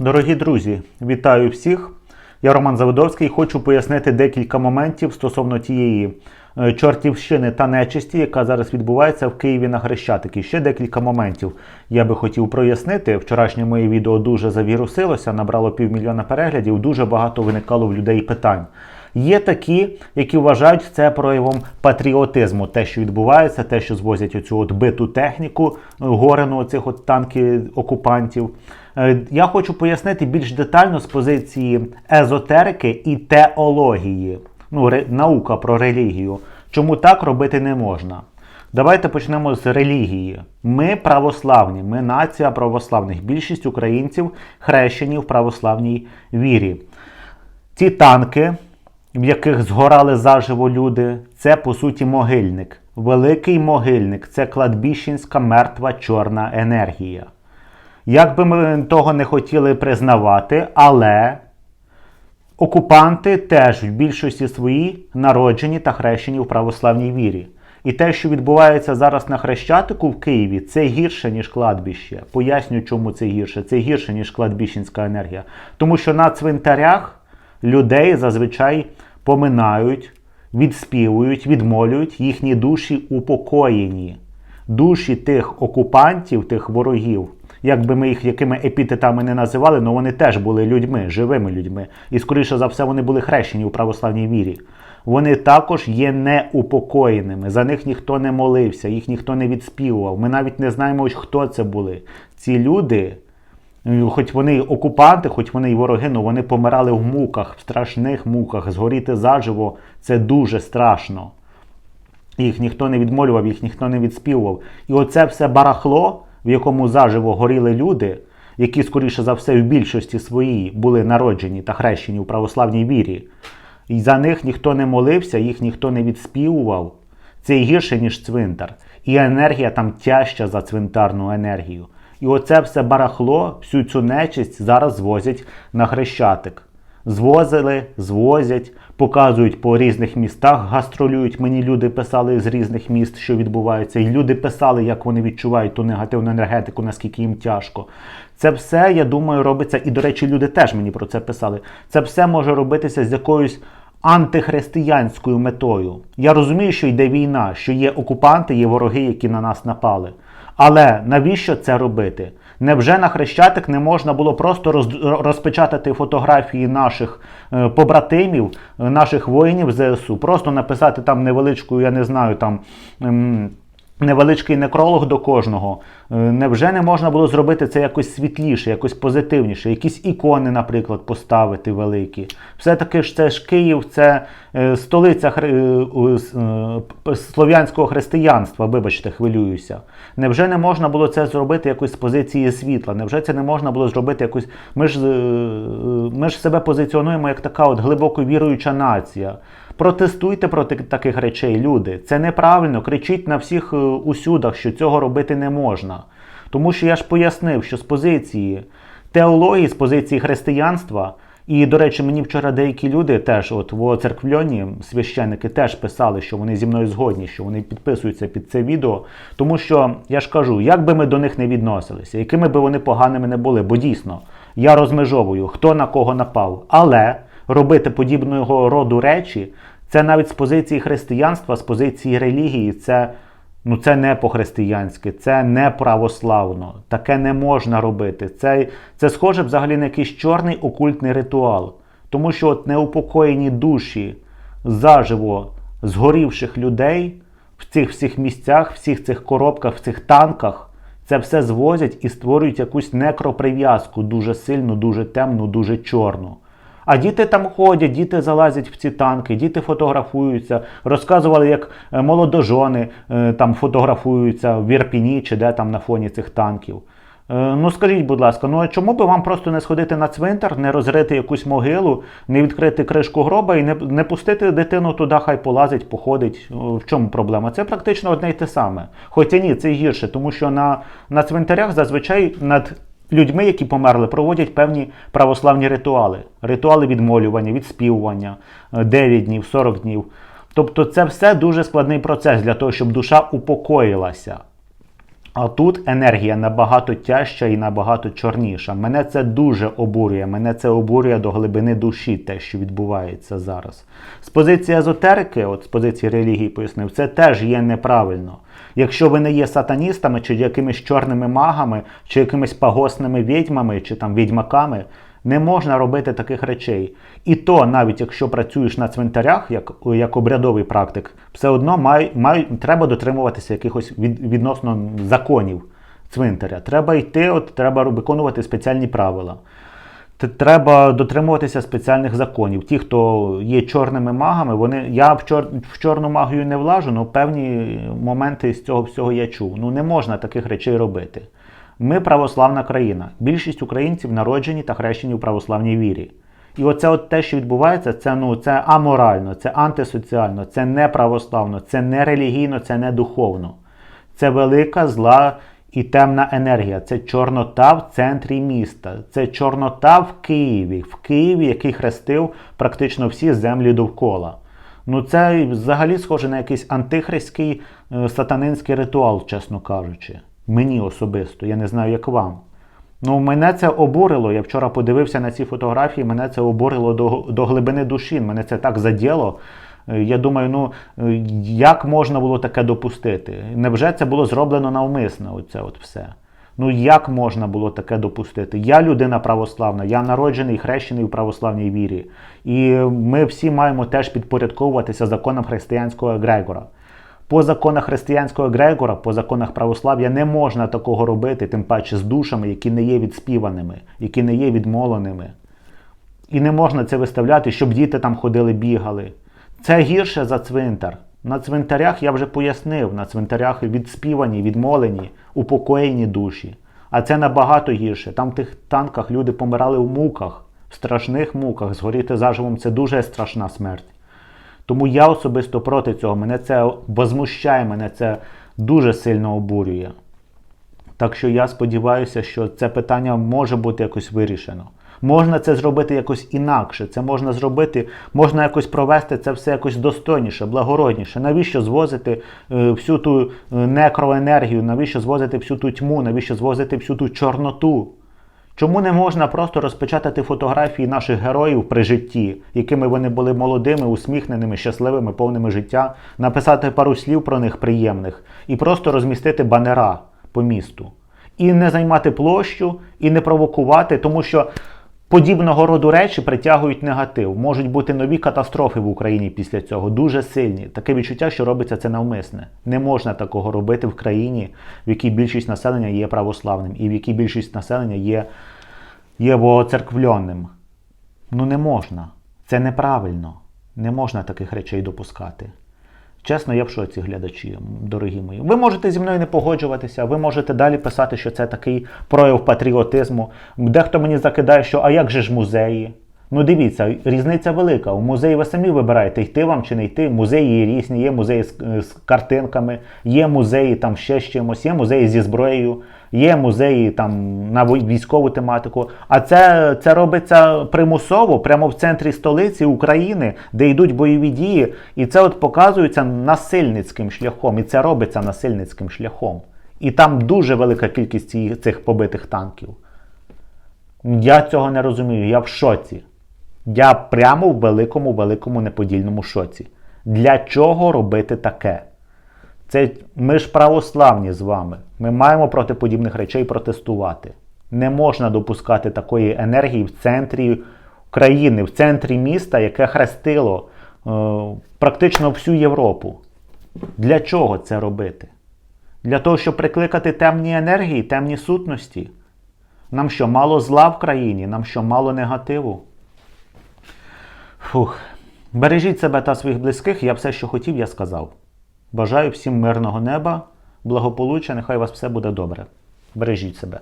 Дорогі друзі, вітаю всіх. Я Роман Заводовський. Хочу пояснити декілька моментів стосовно тієї е, чортівщини та нечисті, яка зараз відбувається в Києві на Хрещатики. Ще декілька моментів я би хотів прояснити. Вчорашнє моє відео дуже завірусилося, набрало півмільйона переглядів. Дуже багато виникало в людей питань. Є такі, які вважають це проявом патріотизму, те, що відбувається, те, що звозять оцю от биту техніку, е, горену оцих от танки окупантів. Е, Я хочу пояснити більш детально з позиції езотерики і теології, ну, наука про релігію, чому так робити не можна. Давайте почнемо з релігії. Ми православні, ми нація православних. Більшість українців хрещені в православній вірі. Ці танки, в яких згорали заживо люди, це по суті могильник. Великий могильник це кладбіщенська мертва чорна енергія. Як би ми того не хотіли признавати, але окупанти теж в більшості своїй народжені та хрещені в православній вірі. І те, що відбувається зараз на Хрещатику в Києві, це гірше, ніж кладбище. Поясню, чому це гірше. Це гірше, ніж кладбіщенська енергія. Тому що на цвинтарях людей зазвичай поминають, відспівують, відмолюють їхні душі упокоєні. Душі тих окупантів, тих ворогів, як би ми їх якими епітетами не називали, але вони теж були людьми, живими людьми. І, скоріше за все, вони були хрещені у православній вірі. Вони також є неупокоєними. За них ніхто не молився, їх ніхто не відспівував. Ми навіть не знаємо, хто це були. Ці люди, е, хоч вони й окупанти, хоч вони й вороги, але вони помирали в муках, в страшних муках. Згоріти заживо це дуже страшно. Їх ніхто не відмолював, їх ніхто не відспівував. І оце все барахло, в якому заживо горіли люди, які, скоріше за все, в більшості своїй були народжені та хрещені у православній вірі. І за них ніхто не молився, їх ніхто не відспівував. Це і гірше, ніж цвинтар. І енергія там тяжча за цвинтарну енергію. І оце все барахло, всю цю нечисть зараз звозять на хрещатик. Звозили, звозять, показують по різних містах, гастролюють. Мені люди писали з різних міст, що відбувається. І люди писали, як вони відчувають ту негативну енергетику, наскільки їм тяжко. Це все, я думаю, робиться. І, до речі, люди теж мені про це писали. Це все може робитися з якоюсь антихристиянською метою. Я розумію, що йде війна, що є окупанти, є вороги, які на нас напали. Але навіщо це робити? Невже на Хрещатик не можна було просто роз- розпечатати фотографії наших е, побратимів, е, наших воїнів ЗСУ, просто написати там невеличку, я не знаю, там. ем, Невеличкий некролог до кожного. Е, Невже не можна було зробити це якось світліше, якось позитивніше? Якісь ікони, наприклад, поставити великі. Все-таки ж це ж Київ, це е, столиця хри- е, слов'янського християнства, вибачте, хвилююся. Невже не можна було це зробити якось з позиції світла? Невже це не можна було зробити якось. Ми ж, ми ж себе позиціонуємо як така от глибоко віруюча нація. Протестуйте проти таких речей, люди. Це неправильно. Кричіть на всіх е, усюдах, що цього робити не можна. Тому що я ж пояснив, що з позиції теології, з позиції християнства, і, до речі, мені вчора деякі люди теж, от в церквльоні, священники теж писали, що вони зі мною згодні, що вони підписуються під це відео. Тому що я ж кажу, як би ми до них не відносилися, якими би вони поганими не були, бо дійсно я розмежовую, хто на кого напав. Але робити подібного роду речі, це навіть з позиції християнства, з позиції релігії, це, ну, це не по-християнськи, це не православно. Таке не можна робити. Це, це схоже взагалі на якийсь чорний окультний ритуал. Тому що от неупокоєні душі заживо згорівших людей в цих всіх місцях, всіх цих коробках, в цих танках. Це все звозять і створюють якусь некроприв'язку дуже сильну, дуже темну, дуже чорну. А діти там ходять, діти залазять в ці танки, діти фотографуються. Розказували, як е, молодожони е, там фотографуються в Ірпіні чи де там на фоні цих танків. Е, Ну скажіть, будь ласка, ну а чому би вам просто не сходити на цвинтар, не розрити якусь могилу, не відкрити кришку гроба і не, не пустити дитину туди, хай полазить, походить. В чому проблема? Це практично одне й те саме. Хоча ні, це гірше, тому що на, на цвинтарях зазвичай над людьми, які померли, проводять певні православні ритуали. Ритуали відмолювання, відспівування, е, 9 днів, 40 днів. Тобто це все дуже складний процес для того, щоб душа упокоїлася. А тут енергія набагато тяжча і набагато чорніша. Мене це дуже обурює. Мене це обурює до глибини душі, те, що відбувається зараз. З позиції езотерики, от з позиції релігії пояснив, це теж є неправильно. Якщо ви не є сатаністами, чи якимись чорними магами, чи якимись пагосними відьмами, чи там відьмаками, не можна робити таких речей. І то, навіть якщо працюєш на цвинтарях, як, як обрядовий практик, все одно май, май, треба дотримуватися якихось від, відносно законів цвинтаря. Треба йти, от, треба виконувати спеціальні правила. Треба дотримуватися спеціальних законів. Ті, хто є чорними магами, вони. Я в, чор, в чорну магію не влажу, але певні моменти з цього всього я чув. Ну не можна таких речей робити. Ми православна країна. Більшість українців народжені та хрещені в православній вірі. І оце от те, що відбувається, це ну це аморально, це антисоціально, це не православно, це не релігійно, це не духовно. Це велика зла і темна енергія. Це чорнота в центрі міста. Це чорнота в Києві, в Києві, який хрестив практично всі землі довкола. Ну, це взагалі схоже на якийсь антихристський е, сатанинський ритуал, чесно кажучи. Мені особисто, я не знаю, як вам. Ну, мене це обурило. Я вчора подивився на ці фотографії, мене це обурило до, до глибини душі. Мене це так заділо. Е, Я думаю, ну е, як можна було таке допустити? Невже це було зроблено навмисно? Оце от все. Ну як можна було таке допустити? Я людина православна, я народжений хрещений у православній вірі. І ми всі маємо теж підпорядковуватися законам християнського Егрегора. По законах християнського Егрегора, по законах православ'я не можна такого робити, тим паче з душами, які не є відспіваними, які не є відмоленими. І не можна це виставляти, щоб діти там ходили, бігали. Це гірше за цвинтар. На цвинтарях я вже пояснив, на цвинтарях відспівані, відмолені, упокоєні душі. А це набагато гірше. Там в тих танках люди помирали в муках, в страшних муках. Згоріти заживом це дуже страшна смерть. Тому я особисто проти цього. Мене це возмущає, мене це дуже сильно обурює. Так що я сподіваюся, що це питання може бути якось вирішено. Можна це зробити якось інакше. Це можна зробити, можна якось провести це все якось достойніше, благородніше. Навіщо звозити е, всю ту е, некроенергію, навіщо звозити всю ту тьму, навіщо звозити всю ту чорноту? Чому не можна просто розпечатати фотографії наших героїв при житті, якими вони були молодими, усміхненими, щасливими, повними життя, написати пару слів про них приємних і просто розмістити банера по місту. І не займати площу, і не провокувати, тому що подібного роду речі притягують негатив. Можуть бути нові катастрофи в Україні після цього, дуже сильні. Таке відчуття, що робиться це навмисне. Не можна такого робити в країні, в якій більшість населення є православним, і в якій більшість населення є, є воцерквленим. Ну не можна. Це неправильно. Не можна таких речей допускати. Чесно, я в шоці, глядачі, дорогі мої. Ви можете зі мною не погоджуватися, ви можете далі писати, що це такий прояв патріотизму. Дехто мені закидає, що а як же ж музеї? Ну дивіться, різниця велика. У музеї ви самі вибираєте, йти вам чи не йти. Музеї є різні, є музеї з, з картинками, є музеї там ще з чимось, є музеї зі зброєю, є музеї там на військову тематику. А це, це робиться примусово, прямо в центрі столиці України, де йдуть бойові дії. І це от показується насильницьким шляхом. І це робиться насильницьким шляхом. І там дуже велика кількість цих побитих танків. Я цього не розумію, я в шоці. Я прямо в великому, великому неподільному шоці. Для чого робити таке? Це ми ж православні з вами. Ми маємо проти подібних речей протестувати. Не можна допускати такої енергії в центрі країни, в центрі міста, яке хрестило е, практично всю Європу. Для чого це робити? Для того, щоб прикликати темні енергії, темні сутності. Нам що, мало зла в країні? Нам що, мало негативу? Фух. Бережіть себе та своїх близьких, я все, що хотів, я сказав. Бажаю всім мирного неба, благополуччя, нехай у вас все буде добре. Бережіть себе.